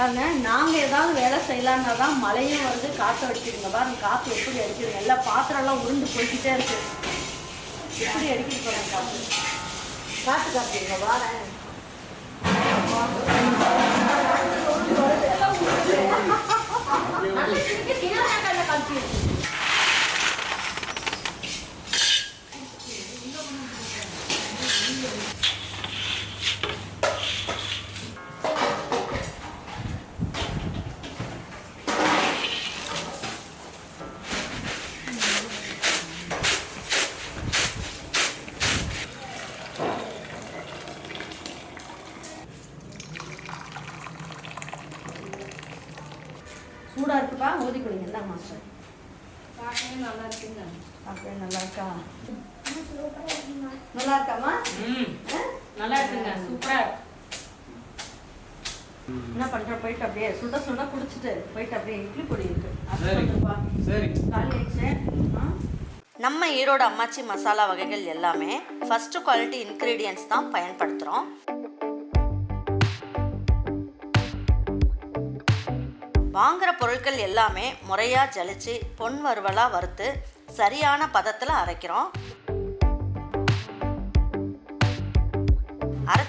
பாருங்க நாங்கள் ஏதாவது வேலை செய்யலான்னா தான் மழையும் வருது காற்று அடிக்குதுங்க. பாருங்க காற்று எப்படி அடிக்குதுங்க. எல்லா பாத்திரம்லாம் உருண்டு போய்கிட்டே இருக்கு. எப்படி அடிக்குது பாருங்க காற்று காற்று காத்துங்க வாரேன் சூடா சூப்பரா இருக்கு. என்ன பண்ற போயிட்டு அப்படியே சுட சுட குடிச்சிட்டு போயிட்டு அப்படியே இட்லி பொடி இருக்கு. காலி ஆயிடுச்சு? நம்ம ஈரோடு அம்மாச்சி மசாலா வகைகள் எல்லாமே ஃபஸ்ட்டு குவாலிட்டி இன்க்ரீடியன்ட்ஸ் தான் பயன்படுத்துகிறோம் வாங்குற பொருட்கள் எல்லாமே முறையாக ஜலிச்சு பொன் வறுவலாக வறுத்து சரியான பதத்தில் அரைக்கிறோம்.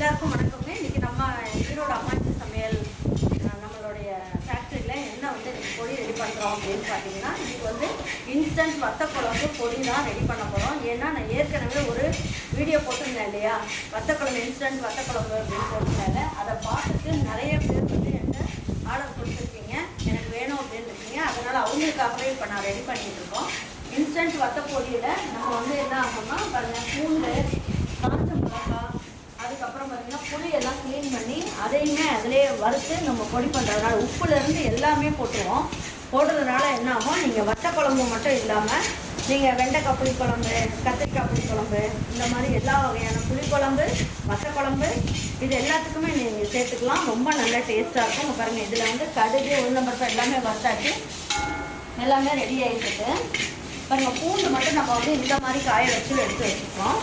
எல்லாருக்கும் வணக்கங்க இன்னைக்கு நம்ம ஈரோடு அம்மாச்சி சமையல் நம்மளுடைய ஃபேக்ட்ரியில் என்ன வந்து பொடி ரெடி பண்ணுறோம் அப்படின்னு பார்த்தீங்கன்னா இன்னைக்கு வந்து இன்ஸ்டன்ட் வத்த குழம்பு பொடி தான் ரெடி பண்ண போகிறோம் ஏன்னா நான் ஏற்கனவே ஒரு வீடியோ போட்டிருந்தேன் இல்லையா? வத்த குழம்பு இன்ஸ்டன்ட் வத்த குழம்பு அப்படின்னு போட்டிருந்தேன் அதை பார்த்துட்டு நிறைய பேர் வந்து என்கிட்ட ஆர்டர் கொடுத்துருக்கீங்க. எனக்கு வேணும் அப்படின்னு இருக்கீங்க. அதனால் அவங்களுக்காகவே இப்போ நான் ரெடி பண்ணிகிட்டு இருக்கோம். இன்ஸ்டன்ட் வத்த பொடியில் நம்ம வந்து என்ன ஆகும்னா பாருங்கள் பூண்டு காஞ்ச மிளகாய் அதுக்கப்புறம் பார்த்தீங்கன்னா புளி எல்லாம் க்ளீன் பண்ணி அதையுமே அதிலே வறுத்து நம்ம பொடி பண்ணுறதுனால உப்புலேருந்து எல்லாமே போட்டுருவோம். போடுறதுனால என்ன ஆகும் நீங்கள் வத்த குழம்பு மட்டும் இல்லாமல் நீங்கள் வெண்டைக்காய் புளிக்குழம்பு கத்திரிக்காய் புளிக்குழம்பு இந்த மாதிரி எல்லா வகையான புளிக்குழம்பு வத்த குழம்பு இது எல்லாத்துக்குமே நீங்கள் சேர்த்துக்கலாம். ரொம்ப நல்ல டேஸ்ட்டாக இருக்கும். இங்க பாருங்கள் இதில் வந்து கடுகு உளுந்தம்பருப்பு எல்லாமே வறுத்தாச்சு. எல்லாமே ரெடி ஆகிட்டு பாருங்கள் பூண்டு மட்டும் நம்ம வந்து இந்த மாதிரி காய வச்சு எடுத்து வச்சுருக்கோம்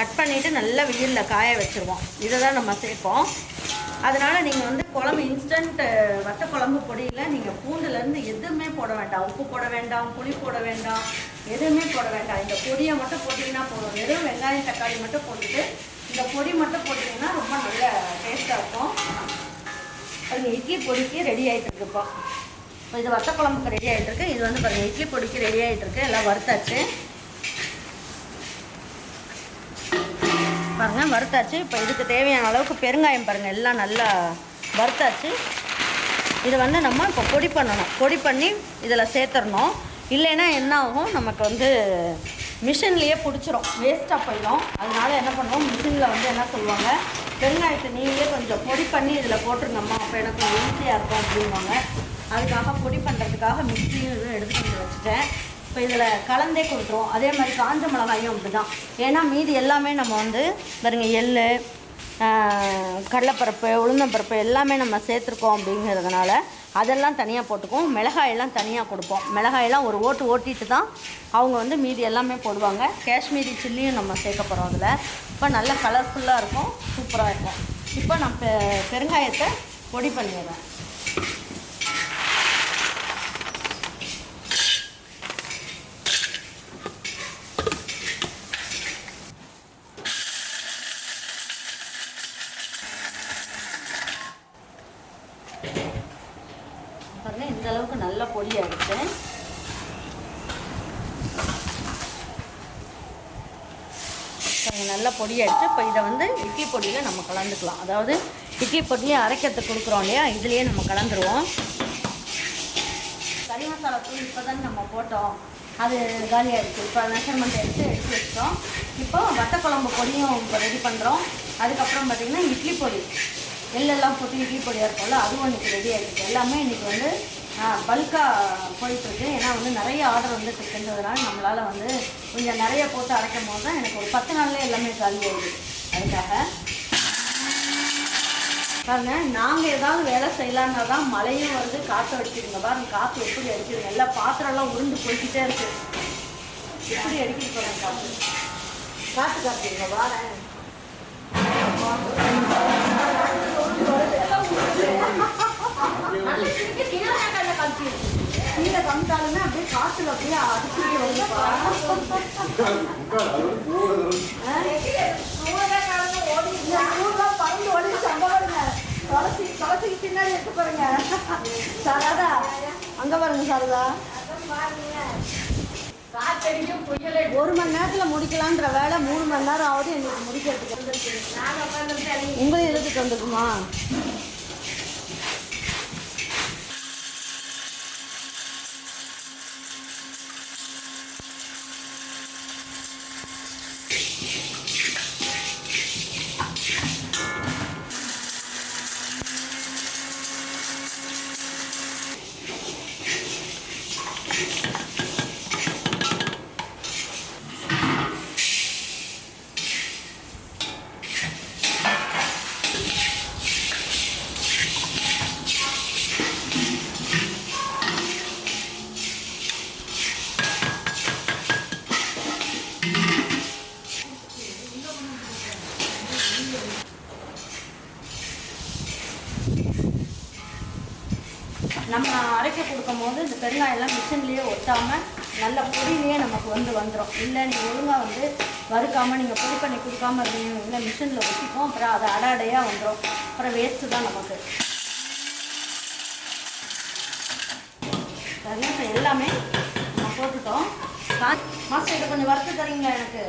கட் பண்ணிவிட்டு நல்லா வெயிலில் காய வச்சுருவோம். இதை தான் நம்ம சேர்ப்போம். அதனால் நீங்கள் வந்து குழம்பு இன்ஸ்டன்ட் வத்த குழம்பு பொடியில் நீங்கள் பூண்டுலேருந்து எதுவுமே போட வேண்டாம். உப்பு போட வேண்டாம் புளி போட வேண்டாம் எதுவுமே போட வேண்டாம். இந்த பொடியை மட்டும் போட்டிங்கன்னா போதும். வெறும் வெங்காயம் தக்காளி மட்டும் போட்டுட்டு இந்த பொடி மட்டும் போட்டிங்கன்னா ரொம்ப நல்ல டேஸ்ட்டாக இருக்கும். அது இட்லி பொடிக்கு ரெடி ஆகிட்டு இப்போ. இது வத்த குழம்புக்கு ரெடி ஆகிட்டு இருக்கு. இது வந்து பாருங்கள் இட்லி பொடிக்கு ரெடி ஆகிட்டு இருக்கு. எல்லாம் வறுத்தாச்சு. பாருங்கள் வறுத்தாச்சு. இப்போ இதுக்கு தேவையான அளவுக்கு பெருங்காயம் பாருங்கள் எல்லாம் நல்லா வறுத்தாச்சு. இதை வந்து நம்ம இப்போ பொடி பண்ணணும். பொடி பண்ணி இதில் சேர்த்துடணும். இல்லைன்னா என்ன ஆகும்? நமக்கு வந்து மிஷின்லேயே பிடிச்சிரும். வேஸ்ட்டாக போயிடும். அதனால என்ன பண்ணுவோம்? மிஷினில் வந்து என்ன சொல்லுவாங்க? பெருங்காயத்தை நீங்களே கொஞ்சம் பொடி பண்ணி இதில் போட்டுருங்கம்மா. அப்போ எனக்கு ஈஸியாக இருக்கும் அப்படின்வாங்க அதுக்காக பொடி பண்ணுறதுக்காக மிக்சியும் எடுத்து எடுத்துகிட்டு வச்சுட்டேன். இப்போ இதில் கலந்தே கொடுத்துருவோம். அதே மாதிரி காஞ்ச மிளகாயும் அப்படி தான் ஏன்னா மீதி எல்லாமே நம்ம வந்து பாருங்க எள் கடலைப்பருப்பு உளுந்தம்பருப்பு எல்லாமே நம்ம சேர்த்துருக்கோம் அப்படிங்கிறதுனால அதெல்லாம் தனியாக போட்டுக்குவோம். மிளகாயெல்லாம் தனியாக கொடுப்போம். மிளகாயெல்லாம் ஒரு ஓட்டு ஓட்டிட்டு தான் அவங்க வந்து மீதி எல்லாமே போடுவாங்க. காஷ்மீரி சில்லியும் நம்ம சேர்க்க போகிறோம் அதில். இப்போ நல்ல கலர்ஃபுல்லாக இருக்கும். சூப்பராக இருக்கும். இப்போ நான் பெ பெருங்காயத்தை பொடி பண்ணிடுறேன் பாருங்க இந்த அளவுக்கு நல்ல பொடி ஆயிடுச்சு பாருங்க நல்ல பொடி ஆயிடுச்சு இப்போ இதை வந்து இட்லி பொடியில் நம்ம கலந்துக்கலாம். அதாவது இட்லி பொடியை அரைக்கிறதுக்கு கொடுக்குறோம் இல்லையா? இதுலேயே நம்ம கலந்துருவோம். கறி மசாலா தூள் இப்போ தானே நம்ம போட்டோம். அது காலி இப்போ மெஷர்மெண்ட் எடுத்து எடுத்து வச்சிட்டோம். இப்போ வத்த குழம்பு பொடியும் இப்போ ரெடி பண்ணுறோம் அதுக்கப்புறம் பார்த்திங்கன்னா இட்லி பொடி. எள்ளெல்லாம் போட்டு இட்லி பொடியாக இருக்கும்ல அதுவும் இன்றைக்கி ரெடி ஆகிடுச்சு எல்லாமே இன்றைக்கி வந்து பல்காக போயிட்டுருக்கு. ஏன்னா வந்து நிறைய ஆர்டர் வந்து இருக்குன்றதுனால நம்மளால் வந்து கொஞ்சம் நிறைய போட்டு அரைக்கும் போது தான் எனக்கு ஒரு பத்து நாள்லேயே எல்லாமே காலி ஆகிடுது அதுக்காக பாருங்க நாங்கள் ஏதாவது வேலை செய்யலான்னா தான் மழையும் வருது காற்று அடிக்குதுங்க. பாருங்க காற்று எப்படி அடிக்குதுங்க. எல்லா பாத்திரம்லாம் உருண்டு போய்கிட்டே இருக்கு. எப்படி அடிக்குது பாருங்க காற்று காற்று காத்துங்க வாரேன் கீழே கம்மிட்டாலுமே அப்படியே காற்றுல அப்படியே அடிச்சுட்டு வருது சாரதா? அங்க பாருங்க சாரதா. ஒரு மணி நேரத்துல முடிக்கலான்ற வேலை மூணு மணி நேரம் ஆகுது எங்களுக்கு முடிக்கிறதுக்கு. வந்துருக்கு நான் உட்காந்துட்டு உங்களையும் எழுதிட்டு வந்துருக்குமா நம்ம அரைக்க கொடுக்கும் போது இந்த பெருங்காயெல்லாம் மிஷின்லேயே ஒட்டாமல் நல்ல பொடியிலேயே நமக்கு வந்து வந்துடும் இல்லை நீங்கள் ஒழுங்காக வந்து வறுக்காமல் நீங்கள் பொடி பண்ணி கொடுக்காம இருந்தீங்க இல்லை மிஷினில் ஒட்டிக்கும் அப்புறம் அது அடை அடையாக வந்துடும் அப்புறம் வேஸ்ட்டு தான் நமக்கு. இப்போ எல்லாமே நம்ம போட்டுட்டோம். மாஸ்டர் இதை கொஞ்சம் வறுத்து தரீங்களா எனக்கு?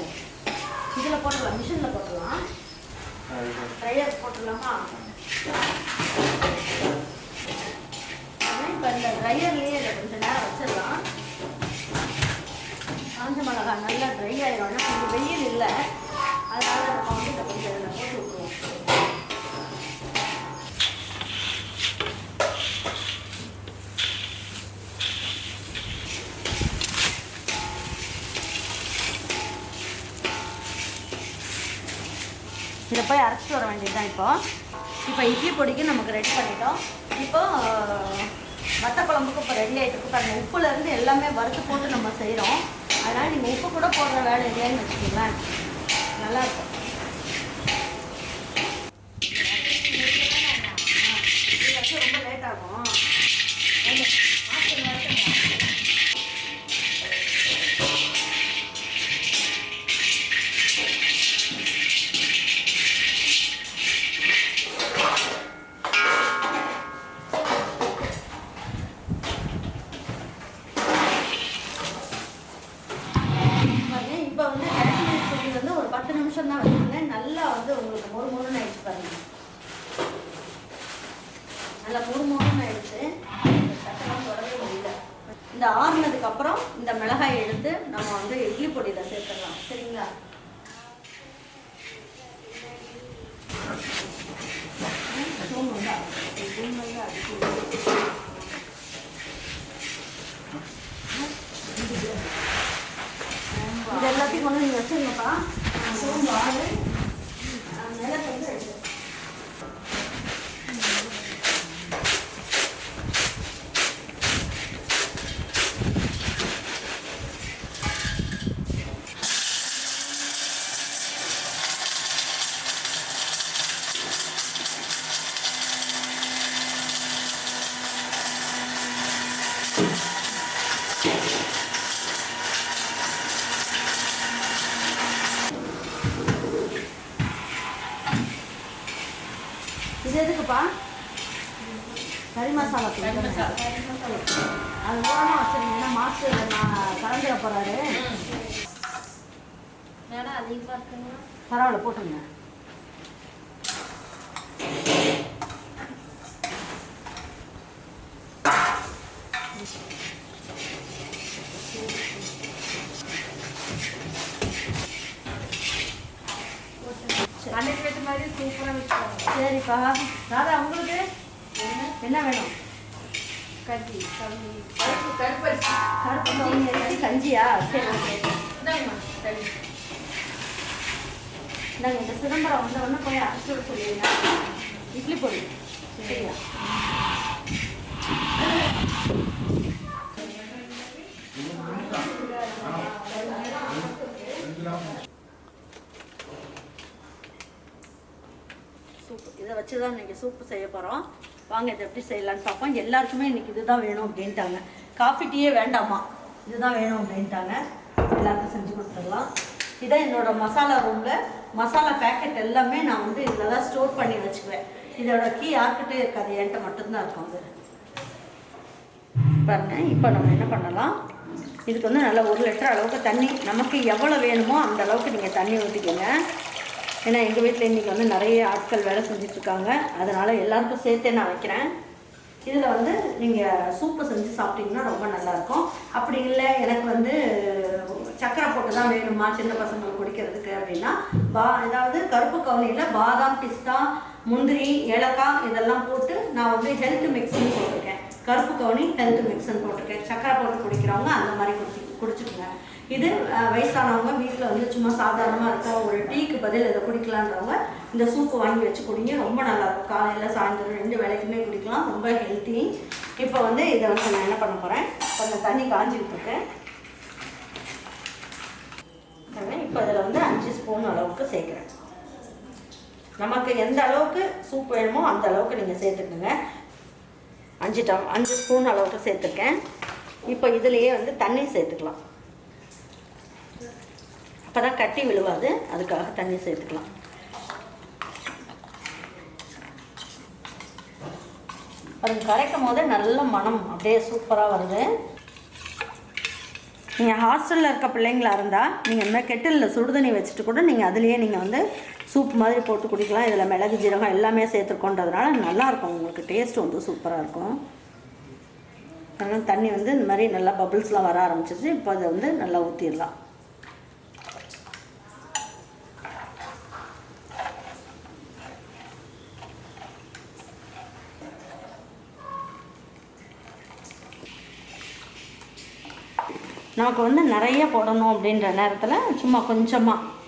இதில் போட்டுடலாம் மிஷினில் போட்டுடலாம் ட்ரையர் போட்டுடலாமா? இப்போ இந்த ட்ரையர்லேயே இதை கொஞ்சம் நேரம் வச்சிடலாம். காஞ்ச மிளகா நல்லா ட்ரை ஆகிடும் ஏன்னா கொஞ்சம் வெயில் இல்லை. அதனால் நம்ம வந்து இதை கொஞ்சம் இதில் போட்டு விட்டுருவோம். இதை போய் அரைச்சிட்டு வர வேண்டியதுதான் இப்போ. இப்போ இட்லி பொடிக்கு நமக்கு ரெடி பண்ணிட்டோம். இப்போ வத்த குழம்புக்கு இப்போ ரெடி ஆகிட்டு இருக்கு பாருங்கள் உப்புலேருந்து எல்லாமே வறுத்து போட்டு நம்ம செய்கிறோம் அதனால் நீங்கள் உப்பு கூட போடுற வேலை இல்லையான்னு வச்சுக்கோங்களேன். நல்லாயிருக்கும். ரொம்ப லேட் ஆகும். நல்லா மொறு மொறுன்னு ஆயிடுச்சு சட்டெல்லாம் தொடவே முடியல. இந்த ஆறுனதுக்கு அப்புறம் இந்த மிளகாயை எடுத்து நம்ம வந்து இட்லி பொடியில் சேர்த்துடலாம். சரிங்களா? வந்து இது எல்லாத்தையும் கொண்டு நீங்கள் வச்சுருங்கப்பா. சோம்பு ஆறு மிளகு வந்து ரெண்டு இது எதுக்குப்பா? கறி மசாலா. அது ஓரமாக வச்சுருங்க ஏன்னா மாஸ்டர் நான் கலந்துட போகிறாரு பரவாயில்ல போட்டுருங்க. மாதிரி சூப்பராக வச்சுக்கோங்க. சரி சரிப்பா. ராதா உங்களுக்கு என்ன வேணும்? கஞ்சி கஞ்சி. கருப்பு கருப்பரிசி கருப்பு அரிசி கஞ்சியா? சரி ஓகே. நாங்கள் இந்த சிதம்பரம் வந்த உடனே போய் அரைச்சி விட சொல்லிடுங்க. இட்லி பொடி. சரியா சூப்பு இதை வச்சு தான் இன்றைக்கி சூப்பு செய்ய போகிறோம் வாங்க இதை எப்படி செய்யலான்னு பார்ப்போம். எல்லாருக்குமே இன்றைக்கி இதுதான் வேணும் அப்படின்ட்டாங்க. காஃபி டீயே வேண்டாமா? இதுதான் வேணும் அப்படின்ட்டாங்க. எல்லாருக்கும் செஞ்சு கொடுத்துடலாம். இதான் என்னோடய மசாலா ரூமில் மசாலா பேக்கெட் எல்லாமே நான் வந்து இதில் தான் ஸ்டோர் பண்ணி வச்சுக்குவேன். இதோட கீ யார்கிட்டே இருக்காது என்கிட்ட மட்டும்தான் இருக்கும் அது. பாருங்க இப்போ நம்ம என்ன பண்ணலாம்? இதுக்கு வந்து நல்லா ஒரு லிட்டர் அளவுக்கு தண்ணி நமக்கு எவ்வளோ வேணுமோ அந்த அளவுக்கு நீங்கள் தண்ணி ஊற்றிக்கோங்க ஏன்னா எங்கள் வீட்டில் இன்றைக்கி வந்து நிறைய ஆட்கள் வேலை செஞ்சிட்ருக்காங்க. அதனால் எல்லாருக்கும் சேர்த்தே நான் வைக்கிறேன். இதில் வந்து நீங்கள் சூப்பு செஞ்சு சாப்பிட்டீங்கன்னா ரொம்ப நல்லாயிருக்கும். அப்படி இல்லை எனக்கு வந்து சக்கரை போட்டு தான் வேணுமா? சின்ன பசங்களுக்கு குடிக்கிறதுக்கு அப்படின்னா பா ஏதாவது கருப்பு கவுனியில் பாதாம் பிஸ்தா முந்திரி ஏலக்காய் இதெல்லாம் போட்டு நான் வந்து ஹெல்த் மிக்ஸிங் போட்டிருக்கேன். கருப்பு கவுனி ஹெல்த் மிக்சன் போட்டிருக்கேன். சக்கரை போட்டு குடிக்கிறவங்க அந்த மாதிரி குடிச்சு குடிச்சுக்கோங்க. இது வயசானவங்க வீட்டில் வந்து சும்மா சாதாரணமாக இருக்க ஒரு டீக்கு பதில் இதை குடிக்கலான்றவங்க இந்த சூப்பு வாங்கி வச்சு குடிங்க. ரொம்ப நல்லாயிருக்கும் காலையில் சாயந்தரம் ரெண்டு வேலைக்குமே குடிக்கலாம். ரொம்ப ஹெல்த்தி இப்போ வந்து இதை வந்து நான் என்ன பண்ண போகிறேன் கொஞ்சம் தண்ணி காஞ்சிக்கிட்டு இருக்கேன் இப்போ இதில் வந்து அஞ்சு ஸ்பூன் அளவுக்கு சேர்க்குறேன். நமக்கு எந்த அளவுக்கு சூப் வேணுமோ அந்த அளவுக்கு நீங்கள் சேர்த்துக்கோங்க. அஞ்சு டம் அஞ்சு ஸ்பூன் அளவுக்கு சேர்த்துருக்கேன். இப்போ இதுலேயே வந்து தண்ணி சேர்த்துக்கலாம். அப்போ தான் கட்டி விழுவாது. அதுக்காக தண்ணி சேர்த்துக்கலாம். அது கரைக்கும் போது நல்ல மனம் அப்படியே சூப்பராக வருது. நீங்கள் ஹாஸ்டலில் இருக்க பிள்ளைங்களாக இருந்தால் நீங்கள் இந்த கெட்டிலில் சுடுதண்ணி வச்சுட்டு கூட நீங்கள் அதுலேயே நீங்கள் வந்து சூப் மாதிரி போட்டு குடிக்கலாம். இதில் மிளகு ஜீரகம் எல்லாமே சேர்த்துருக்கோன்றதுனால நல்லாயிருக்கும். உங்களுக்கு டேஸ்ட் வந்து சூப்பராக இருக்கும். அதனால் தண்ணி வந்து இந்த மாதிரி நல்லா பபிள்ஸ்லாம் வர ஆரம்பிச்சிச்சு இப்போ அதை வந்து நல்லா ஊற்றிடலாம் நமக்கு வந்து நிறைய போடணும் அப்படின்ற நேரத்தில் சும்மா கொஞ்சமாக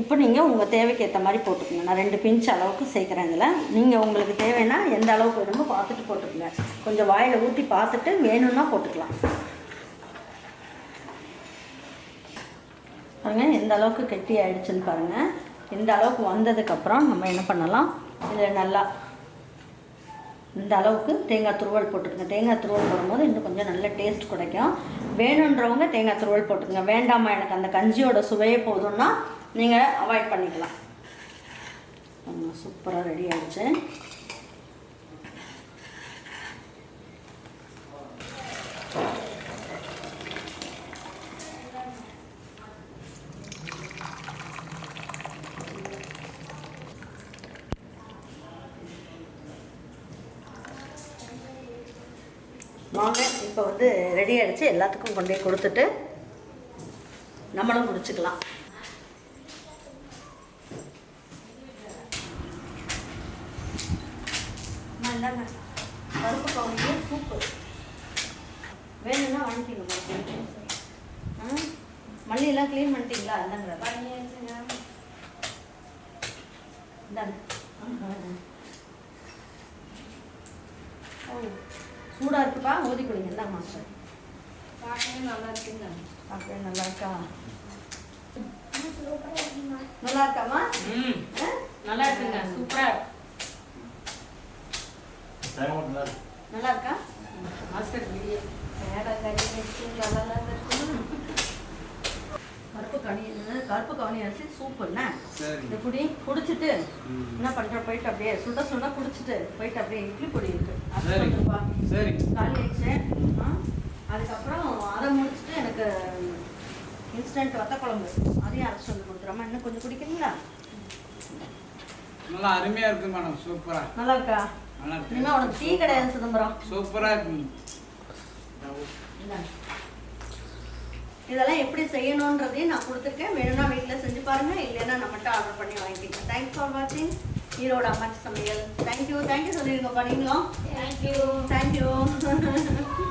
உப்பு நீங்கள் உங்கள் தேவைக்கு ஏற்ற மாதிரி போட்டுக்கோங்க. நான் ரெண்டு பிஞ்ச் அளவுக்கு சேர்க்குறேன் இதில். நீங்கள் உங்களுக்கு தேவைன்னா எந்த அளவுக்கு வேணுமோ பார்த்துட்டு போட்டுக்கோங்க. கொஞ்சம் வாயில் ஊற்றி பார்த்துட்டு வேணும்னா போட்டுக்கலாம். பாருங்க எந்த அளவுக்கு கெட்டி ஆயிடுச்சுன்னு பாருங்கள் இந்த அளவுக்கு வந்ததுக்கப்புறம் நம்ம என்ன பண்ணலாம்? இதில் நல்லா இந்த அளவுக்கு தேங்காய் துருவல் போட்டுருங்க தேங்காய் துருவல் போடும்போது இன்னும் கொஞ்சம் நல்ல டேஸ்ட் கிடைக்கும். வேணுன்றவங்க தேங்காய் துருவல் போட்டுருங்க வேண்டாமா எனக்கு அந்த கஞ்சியோட சுவையே போதும்னா நீங்கள் அவாய்ட் பண்ணிக்கலாம். சூப்பராக ரெடி ஆகிடுச்சு வாங்க இப்போ வந்து ரெடி ஆகிடுச்சு எல்லாத்துக்கும் கொண்டு போய் கொடுத்துட்டு நம்மளும் முடிச்சுக்கலாம். இந்தாங்க பருப்பு கவுனியே சூப்பு வேணும்னா வாங்கிக்கோங்க ஆ? மல்லியெல்லாம் க்ளீன் பண்ணிட்டீங்களா. ஓ சூடாக இருக்குப்பா. ஊதி கொடுங்க. இந்தாங்க மாஸ்டர். பார்க்கவே நல்லா இருக்குங்க. அப்படியே நல்லா இருக்கா? நல்லா இருக்காமா? நல்லா இருக்குங்க. சூப்பரா நல்லா இருக்கா. மாஸ்டர் கருப்பு கனி கருப்பு கவனி அரிசி சூப்பு என்ன சரி இந்த குடி குடிச்சிட்டு என்ன பண்ற? போயிட்டு அப்படியே சுட சுட குடிச்சிட்டு போயிட்டு அப்படியே இட்லி பொடி இருக்கு. காலி ஆயிடுச்சு. ஆ? அதுக்கப்புறம் அதை முடிச்சுட்டு எனக்கு இன்ஸ்டன்ட் வத்த குழம்பு. அதையும் அரைச்சி வந்து கொடுத்துறோமா இன்னும் கொஞ்சம் குடிக்கிறீங்களா? நல்லா அருமையா இருக்கு மேடம். சூப்பரா. நல்லா இருக்கு இனிமே உனக்கு டீ கிடையாது சிதம்பரம்? சூப்பரா இருக்கு. இந்தாங்க. இதெல்லாம் எப்படி செய்யணுன்றதையும் நான் கொடுத்துருக்கேன். வேணும்னா வீட்டில் செஞ்சு பாருங்க. இல்லைன்னா நம்மகிட்ட ஆர்டர் பண்ணி வாங்கிக்கோங்க. தேங்க்ஸ் ஃபார் வாட்சிங் ஈரோடு அம்மாச்சி சமையல். தேங்க்யூ தேங்க்யூ சொல்லிடுங்கப்பா நீங்களும். தேங்க்யூ